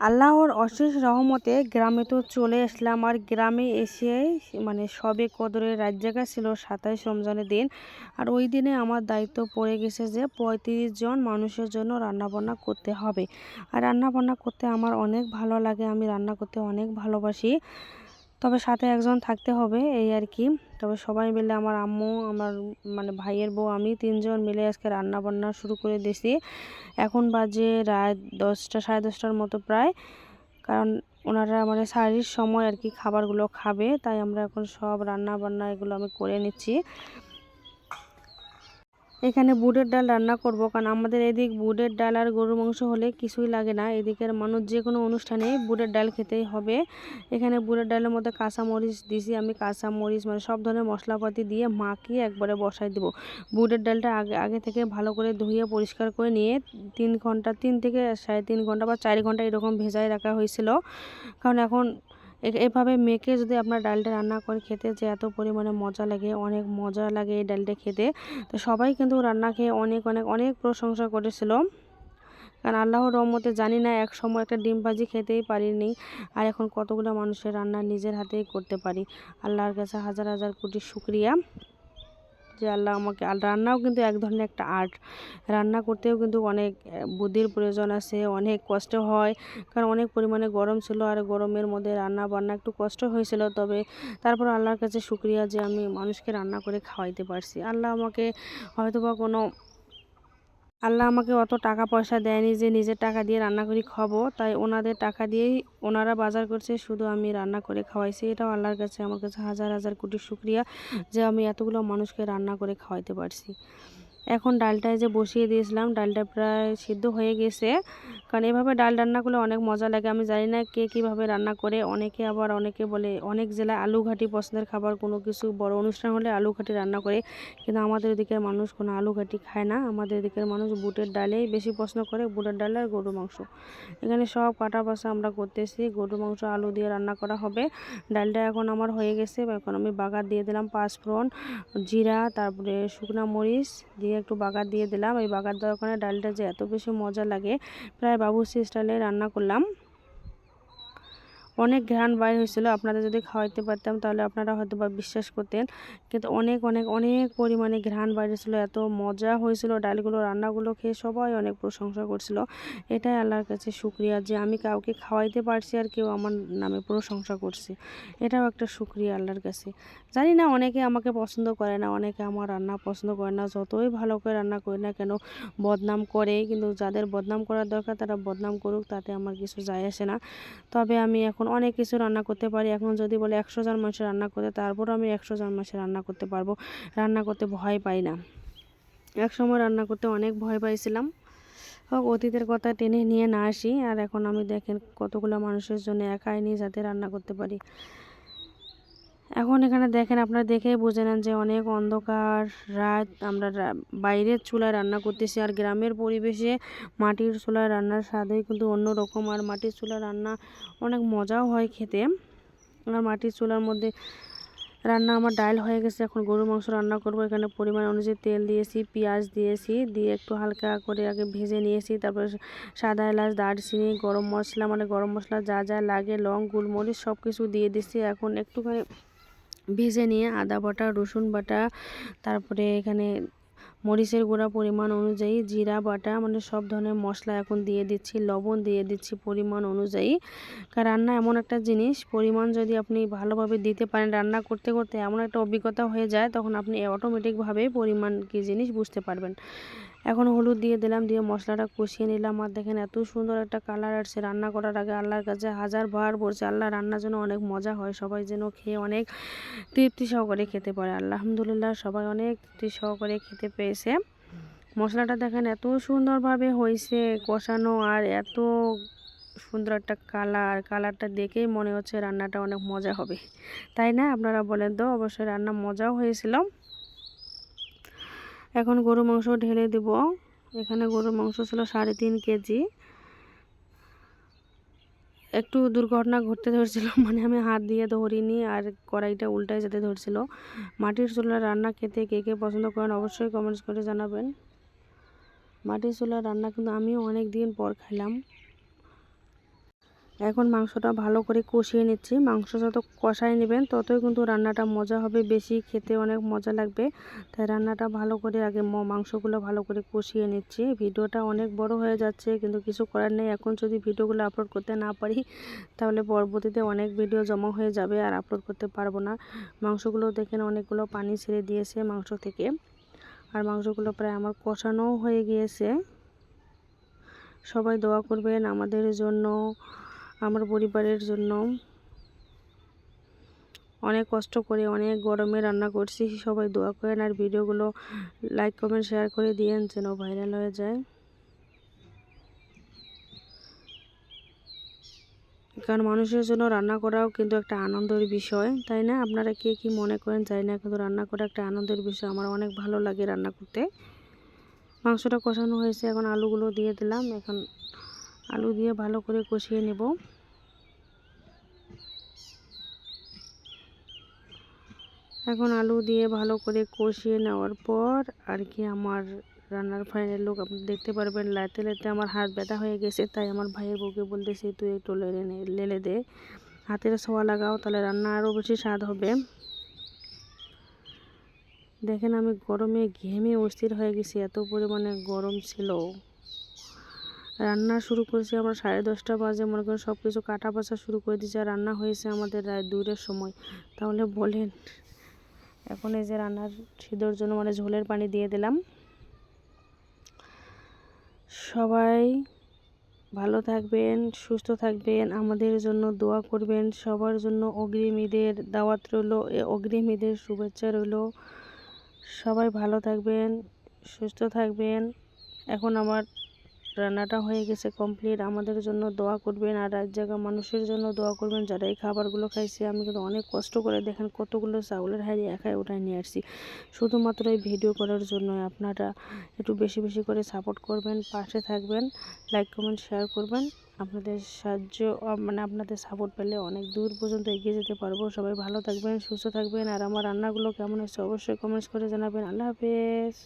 আল্লাহর অশেষ রহমতে গ্রামে তো চলে আসলাম। আর গ্রামে এসে মানে সবে কদরের রাত জায়গা ছিল সাতাইশ রমজানের দিন। আর ওই দিনে আমার দায়িত্ব পড়ে গেছে যে পঁয়ত্রিশ জন মানুষের জন্য রান্নাবান্না করতে হবে। আর রান্নাবান্না করতে আমার অনেক ভালো লাগে, আমি রান্না করতে অনেক ভালোবাসি। তবে সাথে একজন থাকতে হবে, এই আর কি। তবে সবাই মিলে আমার আম্মু, আমার মানে ভাইয়ের বউ, আমি তিনজন মিলে আজকে রান্না বান্না শুরু করে দিয়েছি। এখন বাজে রায় দশটা, সাড়ে দশটার মতো প্রায়। কারণ ওনারা মানে শারীরিক সময় আর কি খাবারগুলো খাবে, তাই আমরা এখন সব রান্না বান্না এগুলো আমি করে নিচ্ছি। এখানে বুটের ডাল রান্না করব, কারণ আমাদের এদিক বুটের ডাল আর গরুর মাংস হলে কিছুই লাগে না। এদিকের মানুষ যে কোনো অনুষ্ঠানে বুটের ডাল খেতেই হবে। এখানে বুটের ডালের মধ্যে কাঁচামরিচ দিছি আমি, কাঁচামরিচ মানে সব ধরনের মশলাপাতি দিয়ে মাখিয়ে একবারে বসাই দেবো। বুটের ডালটা আগে আগে থেকে ভালো করে ধুয়ে পরিষ্কার করে নিয়ে তিন ঘণ্টা, তিন থেকে সাড়ে তিন ঘণ্টা বা চার ঘণ্টা এরকম ভেজায় রাখা হয়েছিল। কারণ এখন এভাবে মেখে যদি আপনার ডালটা রান্না করে খেতে যে এত পরিমাণে মজা লাগে, অনেক মজা লাগে এই ডালটা খেতে, তো সবাই কিন্তু রান্না খেয়ে অনেক অনেক অনেক প্রশংসা করেছিল। কারণ আল্লাহর রহমতে জানি না এক সময় একটা ডিম ভাজি খেতেই পারিনি, আর এখন কতগুলো মানুষের রান্না নিজের হাতেই করতে পারি। আল্লাহর কাছে হাজার হাজার কোটি শুক্রিয়া। যে আল্লাহ আমাকে, আর রান্নাও কিন্তু এক ধরনের একটা আর্ট। রান্না করতেও কিন্তু অনেক বুদ্ধির প্রয়োজন আছে, অনেক কষ্ট হয়, কারণ অনেক পরিমাণে গরম ছিল আর গরমের মধ্যে রান্না বান্না একটু কষ্ট হয়েছিল। তবে তারপর আল্লাহর কাছে শুক্রিয়া যে আমি মানুষকে রান্না করে খাওয়াইতে পারছি। আল্লাহ আমাকে হয়তো বা কোনো আল্লাহ আমাকে অত টাকা পয়সা দেয়নি যে নিজের টাকা দিয়ে রান্না করি খাব। তাই ওনাদের টাকা দিয়েই ওনারা বাজার করছে, শুধু আমি রান্না করে খাওয়াইছি। এটাও আল্লাহর কাছে, আমার কাছে হাজার হাজার কোটি শুক্রিয়া যে আমি এতগুলো মানুষকে রান্না করে খাওয়াইতে পারছি। এখন ডালটায় যে বসিয়ে দিয়েছিলাম, ডালটা প্রায় সিদ্ধ হয়ে গেছে। কারণ এভাবে ডাল রান্না করলে অনেক মজা লাগে। আমি জানি না কে কীভাবে রান্না করে। অনেকে আবার অনেকে বলে, অনেক জেলায় আলু ঘাটি পছন্দের খাবার, কোনো কিছু বড় অনুষ্ঠান হলে আলু ঘাটি রান্না করে। কিন্তু আমাদের ওদিকের মানুষ কোনো আলু ঘাটি খায় না। আমাদের এদিকের মানুষ বুটের ডালেই বেশি পছন্দ করে, বুটের ডাল আর গরু মাংস। এখানে সব কাটা বাসা আমরা করতেছি। গরু মাংস, আলু দিয়ে রান্না করা হবে। ডালটা এখন আমার হয়ে গেছে। এখন আমি বাগার দিয়ে দিলাম পাঁচফোড়ন, জিরা, তারপরে শুকনা মরিচ দিয়ে একটু বাগার দিয়ে দিলাম। এই বাগার দেওয়ার কারণে ডালটা যে এত বেশি মজা লাগে। প্রায় বাবুসি স্টাইলে রান্না করলাম। অনেক ঘ্রাণ বাইর হয়েছিল। আপনারা যদি খাওয়াইতে পারতাম, তাহলে আপনারা হয়তো বা বিশ্বাস করতেন। কিন্তু অনেক অনেক অনেক পরিমাণে ঘ্রাণ বাইরেছিল এত মজা হয়েছিল, ডালগুলো, রান্নাগুলো খেয়ে সবাই অনেক প্রশংসা করছিল। এটাই আল্লাহর কাছে শুক্রিয়া যে আমি কাউকে খাওয়াইতে পারছি আর কেউ আমার নামে প্রশংসা করছে। এটাও একটা শুক্রিয়া আল্লাহর কাছে। জানি না, অনেকে আমাকে পছন্দ করে না, অনেকে আমার রান্না পছন্দ করে না। যতই ভালো করে রান্না করি না কেন, বদনাম করে। কিন্তু যাদের বদনাম করার দরকার, তারা বদনাম করুক, তাতে আমার কিছু যায় আসে না। তবে আমি এখন অনেক কিছু রান্না করতে পারি। এখন যদি বলে একশো জন মানুষের রান্না করতে, তারপরও আমি একশো জন মানুষের রান্না করতে পারব। রান্না করতে ভয় পাই না। এক সময় রান্না করতে অনেক ভয় পাইছিলাম। হোক, অতীতের কথা টেনে নিয়ে না আসি। আর এখন আমি দেখেন কতগুলো মানুষের জন্য একাই নিয়ে যাতে রান্না করতে পারি। এখন এখানে দেখেন আপনারা দেখেই বুঝে নেন যে অনেক অন্ধকার, রাত, আমরা বাইরের চুলায় রান্না করতেছি আর গ্রামের পরিবেশে মাটির চুলায় রান্নার স্বাদই কিন্তু অন্যরকম। আর মাটির চুলার রান্না অনেক মজাও হয় খেতে। আর মাটির চুলার মধ্যে রান্না আমার ডাল হয়ে গেছে, এখন গরু মাংস রান্না করব। এখানে পরিমাণ অনুযায়ী তেল দিয়েছি, পেঁয়াজ দিয়েছি, দিয়ে একটু হালকা করে আগে ভেজে নিয়েছি, তারপর সাদা এলাচ, দারচিনি, গরম মশলা মানে গরম মশলা যা যা লাগে, লং, গুলমরিচ সব কিছু দিয়ে দিচ্ছি এখন একটুখানি ভেজে নিয়ে আদা বাটা, রসুন বাটা, তারপরে এখানে মরিচের গুঁড়া পরিমাণ অনুযায়ী জিরা বাটা মানে সব ধরনের মশলা এখন দিয়ে দিচ্ছি, লবণ দিয়ে দিচ্ছি পরিমাণ অনুযায়ী। কারণ রান্না এমন একটা জিনিস, পরিমাণ যদি আপনি ভালোভাবে দিতে পারেন, রান্না করতে করতে এমন একটা অভিজ্ঞতা হয়ে যায়, তখন আপনি অটোমেটিকভাবে পরিমাণ কী জিনিস বুঝতে পারবেন। এখন হলুদ দিয়ে দিলাম, দিয়ে মশলাটা কষিয়ে নিলাম। আর দেখেন এত সুন্দর একটা কালার আসছে রান্না করার আগে। আল্লাহর কাছে হাজার বার পড়ছে। আল্লাহ রান্নার জন্য অনেক মজা হয়। সবাই যেন খেয়ে অনেক তৃপ্তি সহকারে খেতে পারে। আলহামদুলিল্লাহ সবাই অনেক তৃপ্তি সহকারে খেতে পেয়েছে। মশলাটা দেখেন এত সুন্দরভাবে হয়েছে কষানো, আর এত সুন্দর একটা কালার। কালারটা দেখেই মনে হচ্ছে রান্নাটা অনেক মজা হবে। তাই না? আপনারা বলেন তো, অবশ্যই রান্না মজাও হয়েছিল। এখন গরু মাংস ঢেলে দেব। এখানে গরুর মাংস ছিল সাড়ে তিন কেজি। একটু দুর্ঘটনা ঘটতে ধরছিল মানে আমি হাত দিয়ে ধরিনি আর কড়াইটা উল্টায় যেতে ধরছিল। মাটির চুলার রান্না খেতে কে কে পছন্দ করেন অবশ্যই কমেন্টস করে জানাবেন। মাটির চুলার রান্না কিন্তু আমিও অনেক দিন পর খাইলাম। এখন মাংসটা ভালো করে কষিয়ে নিচ্ছি। মাংস যত কষাই নেবেন, ততই কিন্তু রান্নাটা মজা হবে, বেশি খেতে অনেক মজা লাগবে। তাই রান্নাটা ভালো করে আগে মাংসগুলো ভালো করে কষিয়ে নিচ্ছি। ভিডিওটা অনেক বড় হয়ে যাচ্ছে, কিন্তু কিছু করার নেই। এখন যদি ভিডিওগুলো আপলোড করতে না পারি, তাহলে পরবর্তীতে অনেক ভিডিও জমা হয়ে যাবে আর আপলোড করতে পারব না। মাংসগুলো দেখেন অনেকগুলো পানি ছেড়ে দিয়েছে মাংস থেকে। আর মাংসগুলো প্রায় আমার কষানোও হয়ে গিয়েছে। সবাই দোয়া করবেন আমাদের জন্য। আমার পরিবারের জন্য। অনেক কষ্ট করে, অনেক গরমে রান্না করছি। সবাই দোয়া করেন আর ভিডিওগুলো লাইক কমেন্ট শেয়ার করে দিয়েন যেন ভাইরাল হয়ে যায়। কারণ মানুষের জন্য রান্না করাও কিন্তু একটা আনন্দের বিষয়, তাই না? আপনারা কে কী মনে করেন জানি না, কিন্তু রান্না করা একটা আনন্দের বিষয়। আমার অনেক ভালো লাগে রান্না করতে। মাংসটা কষানো হয়েছে, এখন আলুগুলো দিয়ে দিলাম। এখন আলু দিয়ে ভালো করে কষিয়ে নেব। এখন আলু দিয়ে ভালো করে কষিয়ে নেওয়ার পর আর কি আমার রান্নার ফাইনাল লোক, আপনি দেখতে পারবেন লাইতে লাইতে আমার হাত ব্যথা হয়ে গেছে, তাই আমার ভাইয়ের বউকে বলতেছি, তুই একটু লেলে লেলে দে। হাতের ছোঁয়া লাগাও, তাহলে রান্না আরও বেশি স্বাদ হবে। দেখেন আমি গরমে ঘেমে অস্থির হয়ে গেছি, এত পরিমাণে গরম ছিল। রান্না শুরু করেছি আমরা সাড়ে দশটা বাজে, মনে করেন সব কিছু কাটা বাছা শুরু করে দিয়েছি আর রান্না হয়েছে আমাদের রাত দুইটার সময়। তাহলে বলেন, এখন এই যে রান্নার সিদ্ধর জন্য মানে ঝোলের পানি দিয়ে দিলাম। সবাই ভালো থাকবেন, সুস্থ থাকবেন, আমাদের জন্য দোয়া করবেন, সবার জন্য অগ্রিম ঈদের দাওয়াত রইল অগ্রিম ঈদের শুভেচ্ছা রইল। সবাই ভালো থাকবেন, সুস্থ থাকবেন। এখন আমার রান্নাটা হয়ে গেছে কমপ্লিট আমাদের জন্য দোয়া করবেন আর এক জায়গার মানুষের জন্য দোয়া করবেন। যারা এই খাবারগুলো খাইছে, আমি কিন্তু অনেক কষ্ট করে দেখেন কতগুলো চাউলের হাড়ি একাই উঠায় নিয়ে আসছি। শুধুমাত্র এই ভিডিও করার জন্য আপনারা একটু বেশি বেশি করে সাপোর্ট করবেন, পাশে থাকবেন লাইক কমেন্ট শেয়ার করবেন। আপনাদের সাহায্য মানে আপনাদের সাপোর্ট পেলে অনেক দূর পর্যন্ত এগিয়ে যেতে পারব। সবাই ভালো থাকবেন, সুস্থ থাকবেন। আর আমার রান্নাগুলো কেমন হয়েছে অবশ্যই কমেন্টস করে জানাবেন। আল্লাহ হাফেজ।